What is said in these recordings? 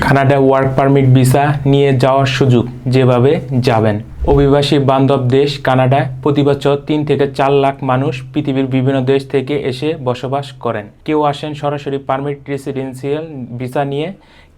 Canada work permit visa নিয়ে যাওয়ার সুযোগ যেভাবে যাবেন। অভিবাসী বান্ধব দেশ কানাডায় প্রতি বছর তিন থেকে চার লাখ মানুষ পৃথিবীর বিভিন্ন দেশ থেকে এসে বসবাস করেন। কেউ আসেন সরাসরি পারমিট রেসিডেন্সিয়াল ভিসা নিয়ে,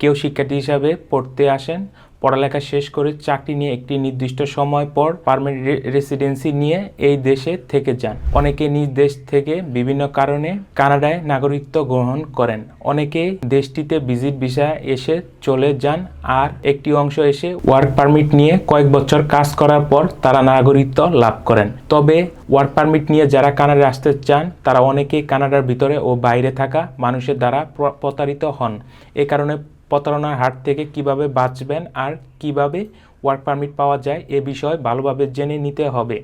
কেউ শিক্ষার্থী হিসাবে পড়তে আসেন পড়ালেখা শেষ করে চাকরি নিয়ে একটি নির্দিষ্ট সময় পর পারমানেন্ট রেসিডেন্সি নিয়ে এই দেশে থেকে যান। অনেকে নিজ দেশ থেকে বিভিন্ন কারণে কানাডায় নাগরিকত্ব গ্রহণ করেন। অনেকে দেশটিতে ভিজিট ভিসা এসে চলে যান আর একটি অংশ এসে ওয়ার্ক পারমিট নিয়ে কয়েক বছর কাজ করার পর তারা নাগরিকত্ব লাভ করেন। তবে ওয়ার্ক পারমিট নিয়ে যারা কানাডায় আসতে চান, তারা অনেকেই কানাডার ভিতরে ও বাইরে থাকা মানুষের দ্বারা প্র- প্রতারিত হন। এ কারণে প্রতারণার হাট থেকে কীভাবে বাঁচবেন আর কীভাবে ওয়ার্ক পারমিট পাওয়া যায় এ বিষয়ে ভালোভাবে জেনে নিতে হবে।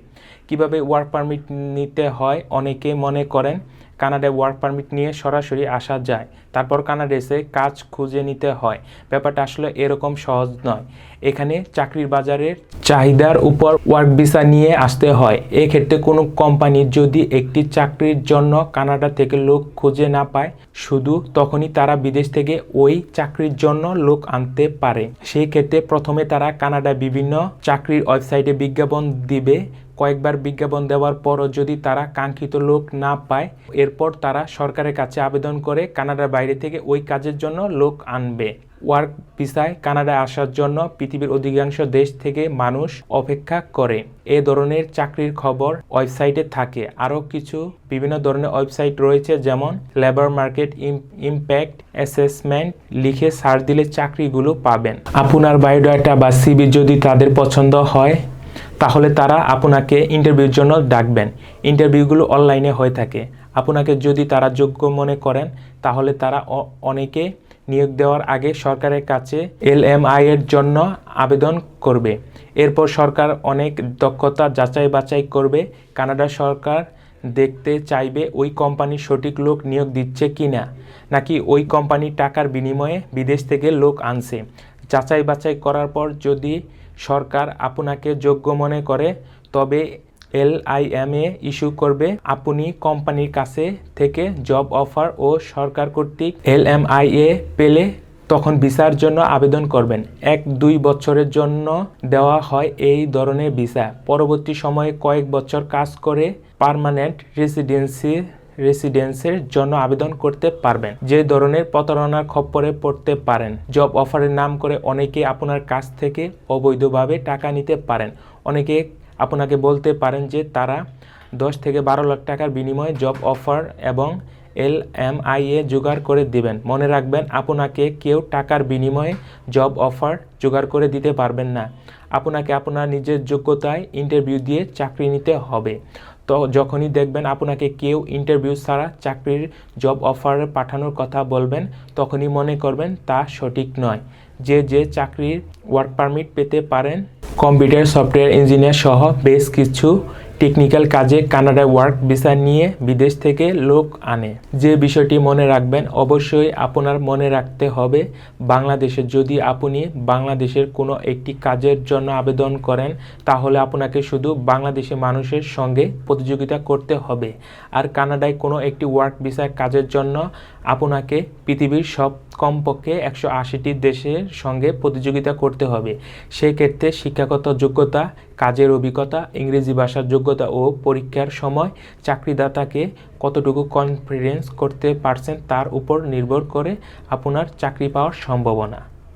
কীভাবে ওয়ার্ক পারমিট নিতে হয় অনেকে মনে করেন, কানাডায় ওয়ার্ক পারমিট নিয়ে সরাসরি আসা যায়। তারপর কানাডা এসে কাজ খুঁজে নিতে হয়। ব্যাপারটা আসলে এরকম সহজ নয়। এখানে চাকরির বাজারের চাহিদার উপর ওয়ার্ক ভিসা নিয়ে আসতে হয়। এক্ষেত্রে কোনো কোম্পানি যদি একটি চাকরির জন্য কানাডা থেকে লোক খুঁজে না পায়, শুধু তখনই তারা বিদেশ থেকে ওই চাকরির জন্য লোক আনতে পারে। সেই ক্ষেত্রে প্রথমে তারা কানাডায় বিভিন্ন চাকরির ওয়েবসাইটে বিজ্ঞাপন দিবে। কয়েকবার বিজ্ঞাপন দেওয়ার পরও যদি তারা কাঙ্ক্ষিত লোক না পায়, এরপর তারা সরকারের কাছে আবেদন করে কানাডার বাইরে থেকে ওই কাজের জন্য লোক আনবে। ওয়ার্ক ভিসায় কানাডায় আসার জন্য পৃথিবীর অধিকাংশ দেশ থেকে মানুষ অপেক্ষা করে। এ ধরনের চাকরির খবর ওয়েবসাইটে থাকে। আরও কিছু বিভিন্ন ধরনের ওয়েবসাইট রয়েছে যেমন লেবার মার্কেট ইমপ্যাক্ট অ্যাসেসমেন্ট লিখে সার্চ দিলে চাকরিগুলো পাবেন। আপনার বায়োডাটা বা সিবি যদি তাদের পছন্দ হয় তাহলে তারা আপনাকে ইন্টারভিউর জন্য ডাকবেন। ইন্টারভিউগুলো অনলাইনে হয়ে থাকে। আপনাকে যদি তারা যোগ্য মনে করেন, তাহলে তারা অনেকে নিয়োগ দেওয়ার আগে সরকারের কাছে এল এম আই এর জন্য আবেদন করবে। এরপর সরকার অনেক দক্ষতা যাচাই বাছাই করবে। কানাডা সরকার দেখতে চাইবে ওই কোম্পানি সঠিক লোক নিয়োগ দিচ্ছে কি না নাকি ওই কোম্পানি টাকার বিনিময়ে বিদেশ থেকে লোক আনছে। যাচাই বাছাই করার পর যদি সরকার আপনাকে যোগ্য মনে করে, তবে L I M A issue করবে। আপনি কোম্পানির কাছে থেকে জব অফার ও সরকার কর্তৃক এল এম আই এ পেলে তখন ভিসার জন্য আবেদন করবেন। এক দুই বছরের জন্য দেওয়া হয় এই ধরনের ভিসা। পরবর্তী সময়ে কয়েক বছর কাজ করে পার্মানেন্ট রেসিডেন্সি রেসিডেন্সের জন্য আবেদন করতে পারবেন। যে ধরনের প্রতারণার খপ্পরে পড়তে পারেন। জব অফারের নাম করে অনেকে আপনার কাছ থেকে অবৈধভাবে টাকা নিতে পারেন। অনেকে আপনাকে বলতে পারেন যে তারা দশ থেকে বারো লাখ টাকার বিনিময়ে জব অফার এবং এল এম আই এ জোগাড় করে দিবেন। মনে রাখবেন, আপনাকে কেউ টাকার বিনিময়ে জব অফার জোগাড় করে দিতে পারবেন না। আপনাকে আপনার নিজের যোগ্যতায় ইন্টারভিউ দিয়ে চাকরি নিতে হবে। তো যখনই দেখবেন আপনাকে কেউ ইন্টারভিউ ছাড়া চাকরির জব অফার পাঠানোর কথা বলবেন, তখনই মনে করবেন তা সঠিক নয়। যে যে চাকরির ওয়ার্ক পারমিট পেতে পারেন কম্পিউটার সফটওয়্যার ইঞ্জিনিয়ার সহ বেশ কিছু টেকনিক্যাল কাজে কানাডায় ওয়ার্ক ভিসা নিয়ে বিদেশ থেকে লোক আনে। যে বিষয়টি মনে রাখবেন, অবশ্যই আপনার মনে রাখতে হবে, বাংলাদেশে যদি আপনি বাংলাদেশের কোনো একটি কাজের জন্য আবেদন করেন, তাহলে আপনাকে শুধু বাংলাদেশি মানুষের সঙ্গে প্রতিযোগিতা করতে হবে। আর কানাডায় কোনো একটি ওয়ার্ক ভিসার কাজের জন্য আপনাকে পৃথিবীর সব কমপক্ষে একশো আশিটি দেশের সঙ্গে প্রতিযোগিতা করতে হবে। সেক্ষেত্রে শিক্ষাগত যোগ্যতা, কাজের অভিজ্ঞতা, ইংরেজি ভাষার যোগ্যতা ও পরীক্ষার সময় চাকরিদাতাকে কতটুকু কনফিডেন্স করতে পারছেন তার উপর নির্ভর করে আপনার চাকরি পাওয়ার সম্ভাবনা।